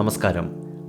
നമസ്കാരം.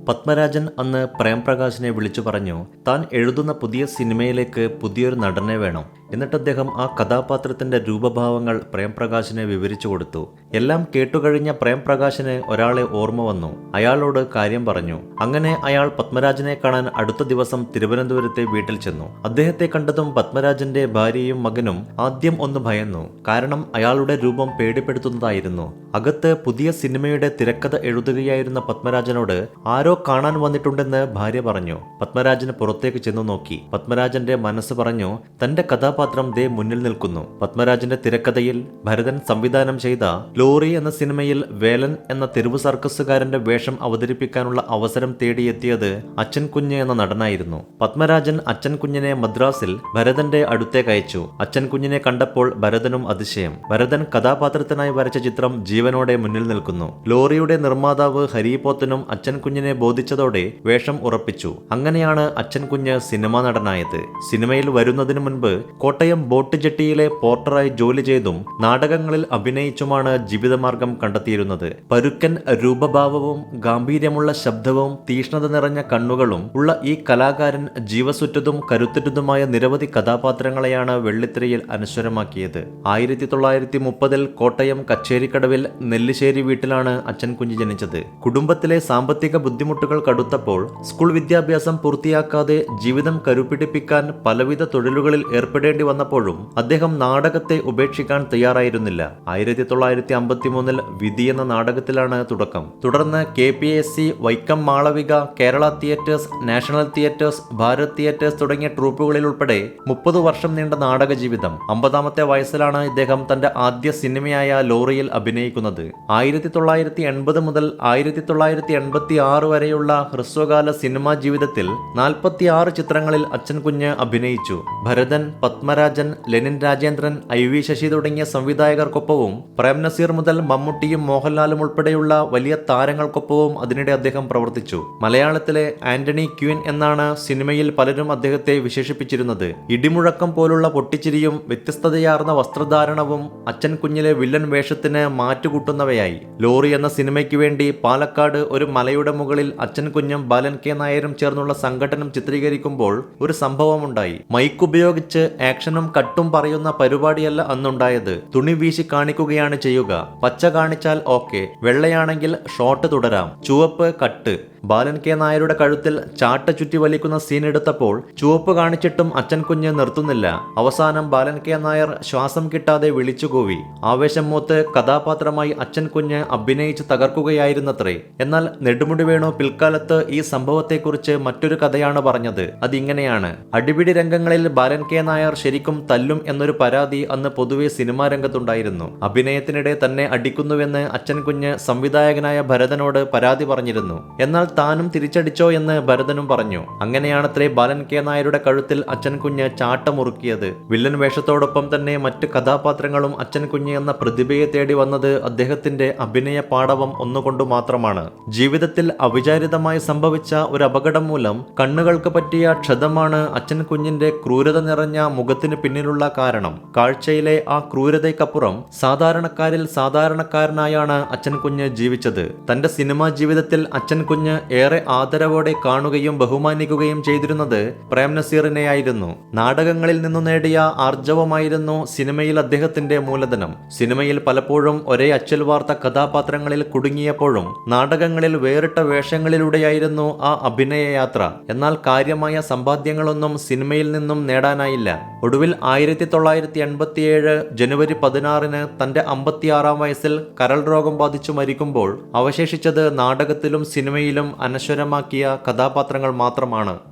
പത്മരാജൻ അന്ന് പ്രേംപ്രകാശിനെ വിളിച്ചു പറഞ്ഞു താൻ എഴുതുന്ന പുതിയ സിനിമയിലേക്ക് പുതിയൊരു നടനെ വേണം. എന്നിട്ട് അദ്ദേഹം ആ കഥാപാത്രത്തിന്റെ രൂപഭാവങ്ങൾ പ്രേംപ്രകാശിനെ വിവരിച്ചു കൊടുത്തു. എല്ലാം കേട്ടുകഴിഞ്ഞ പ്രേംപ്രകാശിന് ഒരാളെ ഓർമ്മ വന്നു. അയാളോട് കാര്യം പറഞ്ഞു. അങ്ങനെ അയാൾ പത്മരാജനെ കാണാൻ അടുത്ത ദിവസം തിരുവനന്തപുരത്തെ വീട്ടിൽ ചെന്നു. അദ്ദേഹത്തെ കണ്ടതും പത്മരാജന്റെ ഭാര്യയും മകനും ആദ്യം ഒന്ന് ഭയന്നു. കാരണം അയാളുടെ രൂപം പേടിപ്പെടുത്തുന്നതായിരുന്നു. അകത്ത് പുതിയ സിനിമയുടെ തിരക്കഥ എഴുതുകയായിരുന്ന പത്മരാജനോട് ആരോ കാണാൻ വന്നിട്ടുണ്ടെന്ന് ഭാര്യ പറഞ്ഞു. പത്മരാജന് പുറത്തേക്ക് ചെന്നു നോക്കി. പത്മരാജന്റെ മനസ്സ് പറഞ്ഞു തന്റെ കഥാപാത്രം ദേ മുന്നിൽ നിൽക്കുന്നു. പത്മരാജന്റെ തിരക്കഥയിൽ ഭരതൻ സംവിധാനം ചെയ്ത ലോറി എന്ന സിനിമയിൽ വേലൻ എന്ന തെരുവ് സർക്കസുകാരന്റെ വേഷം അവതരിപ്പിക്കാനുള്ള അവസരം തേടിയെത്തിയത് അച്ഛൻ കുഞ്ഞ് എന്ന നടനായിരുന്നു. പത്മരാജൻ അച്ഛൻ കുഞ്ഞിനെ മദ്രാസിൽ ഭരതന്റെ അടുത്തേക്ക് അയച്ചു. അച്ഛൻ കുഞ്ഞിനെ കണ്ടപ്പോൾ ഭരതനും അതിശയം. ഭരതൻ കഥാപാത്രത്തിനായി വരച്ച ചിത്രം ജീവനോടെ മുന്നിൽ നിൽക്കുന്നു. ലോറിയുടെ നിർമ്മാതാവ് ഹരിപോത്തനും അച്ഛൻ കുഞ്ഞിനെ ബോധിച്ചതോടെ വേഷം ഉറപ്പിച്ചു. അങ്ങനെയാണ് അച്ഛൻ കുഞ്ഞ് സിനിമാ നടനായത്. സിനിമയിൽ വരുന്നതിന് മുൻപ് കോട്ടയം ബോട്ട് ജെട്ടിയിലെ പോർട്ടറായി ജോലി ചെയ്തും നാടകങ്ങളിൽ അഭിനയിച്ചുമാണ് ജീവിതമാർഗം കണ്ടെത്തിയിരുന്നത്. പരുക്കൻ രൂപഭാവവും ഗാംഭീര്യമുള്ള ശബ്ദവും തീഷ്ണത നിറഞ്ഞ കണ്ണുകളും ഉള്ള ഈ കലാകാരൻ ജീവസുറ്റതും കരുത്തുറ്റതുമായ നിരവധി കഥാപാത്രങ്ങളെയാണ് വെള്ളിത്തിരയിൽ അനശ്വരമാക്കിയത്. ആയിരത്തി തൊള്ളായിരത്തി മുപ്പതിൽ കോട്ടയം കച്ചേരിക്കടവിൽ നെല്ലിശ്ശേരി വീട്ടിലാണ് അച്ഛൻ കുഞ്ഞ് ജനിച്ചത്. കുടുംബത്തിലെ സാമ്പത്തിക ബുദ്ധിമുട്ടുകൾ കടുത്തപ്പോൾ സ്കൂൾ വിദ്യാഭ്യാസം പൂർത്തിയാക്കാതെ ജീവിതം കരുപിടിപ്പിക്കാൻ പലവിധ തൊഴിലുകളിൽ ഏർപ്പെടേണ്ടി വന്നപ്പോഴും അദ്ദേഹം നാടകത്തെ ഉപേക്ഷിക്കാൻ തയ്യാറായിരുന്നില്ല. ആയിരത്തി തൊള്ളായിരത്തി അമ്പത്തിമൂന്നിൽ വിധി എന്ന നാടകത്തിലാണ് തുടക്കം. തുടർന്ന് K P S C Vaikom Malavika Kerala theatres national theatres Bharat theatres തുടങ്ങിയ ട്രൂപ്പുകളിൽ ഉൾപ്പെടെ മുപ്പത് വർഷം നീണ്ട നാടക ജീവിതം. അമ്പതാമത്തെ വയസ്സിലാണ് ഇദ്ദേഹം തന്റെ ആദ്യ സിനിമയായ ലോറിയിൽ അഭിനയിക്കുന്നത്. ആയിരത്തി തൊള്ളായിരത്തി എൺപത് മുതൽ ആയിരത്തി തൊള്ളായിരത്തി എൺപത്തി ആറ് വരെയുള്ള ഹ്രസ്വകാല സിനിമാ ജീവിതത്തിൽ നാൽപ്പത്തി ആറ് ചിത്രങ്ങളിൽ അച്ഛൻ കുഞ്ഞ് അഭിനയിച്ചു. ഭരതൻ പത്മരാജൻ ലെനിൻ രാജേന്ദ്രൻ ഐ വി ശശി തുടങ്ങിയ സംവിധായകർക്കൊപ്പവും പ്രേം നസീർ മുതൽ മമ്മൂട്ടിയും മോഹൻലാലും ഉൾപ്പെടെയുള്ള വലിയ താരങ്ങൾക്കൊപ്പവും അതിനിടെ അദ്ദേഹം പ്രവർത്തിച്ചു. മലയാളത്തിലെ ആന്റണി ക്യൂൻ എന്നാണ് സിനിമയിൽ പലരും അദ്ദേഹത്തെ വിശേഷിപ്പിച്ചിരുന്നത്. ഇടിമുഴക്കം പോലുള്ള പൊട്ടിച്ചിരിയും വ്യത്യസ്തതയാർന്ന വസ്ത്രധാരണവും അച്ഛൻ കുഞ്ഞിലെ വില്ലൻ വേഷത്തിന് മാറ്റുകൂട്ടുന്നവയായി. ലോറി എന്ന സിനിമയ്ക്ക് വേണ്ടി പാലക്കാട് ഒരു മലയുടെ മുകളിൽ അച്ഛൻ കുഞ്ഞും ബാലൻ കെ നായരും ചേർന്നുള്ള സംഘടനം ചിത്രീകരിക്കുമ്പോൾ ഒരു സംഭവമുണ്ടായി. മൈക്ക് ഉപയോഗിച്ച് ആക്ഷനും കട്ടും പറയുന്ന പരിപാടിയല്ല അന്നുണ്ടായത്. തുണി വീശി കാണിക്കുകയാണ് ചെയ്യുക. പച്ച കാണിച്ചാൽ ഓക്കെ വെള്ളയാണെങ്കിൽ ഷോട്ട് തുടരാം. ചുവപ്പ് കട്ട്. ബാലൻ കെ നായരുടെ കഴുത്തിൽ ചാട്ട ചുറ്റി വലിക്കുന്ന സീൻ എടുത്തപ്പോൾ ചുവപ്പ് കാണിച്ചിട്ടും അച്ഛൻ കുഞ്ഞ് നിർത്തുന്നില്ല. അവസാനം ബാലൻ കെ നായർ ശ്വാസം കിട്ടാതെ വിളിച്ചുകൂവി ആവേശം മൂത്ത് കഥാപാത്രമായി അച്ഛൻ കുഞ്ഞ് അഭിനയിച്ച് തകർക്കുകയായിരുന്നത്രേ. എന്നാൽ നെടുമുടി വേണു പിൽക്കാലത്ത് ഈ സംഭവത്തെക്കുറിച്ച് മറ്റൊരു കഥയാണ് പറഞ്ഞത്. അതിങ്ങനെയാണ്. അടിപിടി രംഗങ്ങളിൽ ബാലൻ കെ നായർ ശരിക്കും തല്ലും എന്നൊരു പരാതി അന്ന് പൊതുവെ സിനിമാ രംഗത്തുണ്ടായിരുന്നു. അഭിനയത്തിനിടെ തന്നെ അടിക്കുന്നുവെന്ന് അച്ഛൻ കുഞ്ഞ് സംവിധായകനായ ഭരതനോട് പരാതി പറഞ്ഞിരുന്നു. എന്നാൽ താനും തിരിച്ചടിച്ചോ എന്ന് ഭരതനും പറഞ്ഞു. അങ്ങനെയാണത്രേ ബാലൻ കെ നായരുടെ കഴുത്തിൽ അച്ഛൻ കുഞ്ഞ് ചാട്ടമുറുക്കിയത്. വില്ലൻ വേഷത്തോടൊപ്പം തന്നെ മറ്റ് കഥാപാത്രങ്ങളും അച്ഛൻ കുഞ്ഞ് എന്ന പ്രതിഭയെ തേടി വന്നത് അദ്ദേഹത്തിന്റെ അഭിനയ പാടവം ഒന്നുകൊണ്ടു മാത്രമാണ്. ജീവിതത്തിൽ അവിചാരിതമായി സംഭവിച്ച ഒരു അപകടം മൂലം കണ്ണുകൾക്ക് പറ്റിയ ക്ഷതമാണ് അച്ഛൻ കുഞ്ഞിന്റെ ക്രൂരത നിറഞ്ഞ മുഖത്തിന് പിന്നിലുള്ള കാരണം. കാഴ്ചയിലെ ആ ക്രൂരതയ്ക്കപ്പുറം സാധാരണക്കാരിൽ സാധാരണക്കാരനായാണ് അച്ഛൻ കുഞ്ഞ് ജീവിച്ചത്. തന്റെ സിനിമാ ജീവിതത്തിൽ അച്ഛൻ കുഞ്ഞ് ഏറെ ആദരവോടെ കാണുകയും ബഹുമാനിക്കുകയും ചെയ്തിരുന്നത് പ്രേം നസീറിനെയായിരുന്നു. നാടകങ്ങളിൽ നിന്നു നേടിയ ആർജവമായിരുന്നു സിനിമയിൽ അദ്ദേഹത്തിന്റെ മൂലധനം. സിനിമയിൽ പലപ്പോഴും ഒരേ അച്ചൽവാർത്ത കഥാപാത്രങ്ങളിൽ കുടുങ്ങിയപ്പോഴും നാടകങ്ങളിൽ വേറിട്ട വേഷങ്ങളിലൂടെയായിരുന്നു ആ അഭിനയ യാത്ര എന്നാൽ കാര്യമായ സമ്പാദ്യങ്ങളൊന്നും സിനിമയിൽ നിന്നും നേടാനായില്ല. ഒടുവിൽ ആയിരത്തി തൊള്ളായിരത്തി എൺപത്തിയേഴ് ജനുവരി പതിനാറിന് തന്റെ അമ്പത്തിയാറാം വയസ്സിൽ കരൾ രോഗം ബാധിച്ചു മരിക്കുമ്പോൾ അവശേഷിച്ചത് നാടകത്തിലും സിനിമയിലും അനശ്വരമാക്കിയ കഥാപാത്രങ്ങൾ മാത്രമാണ്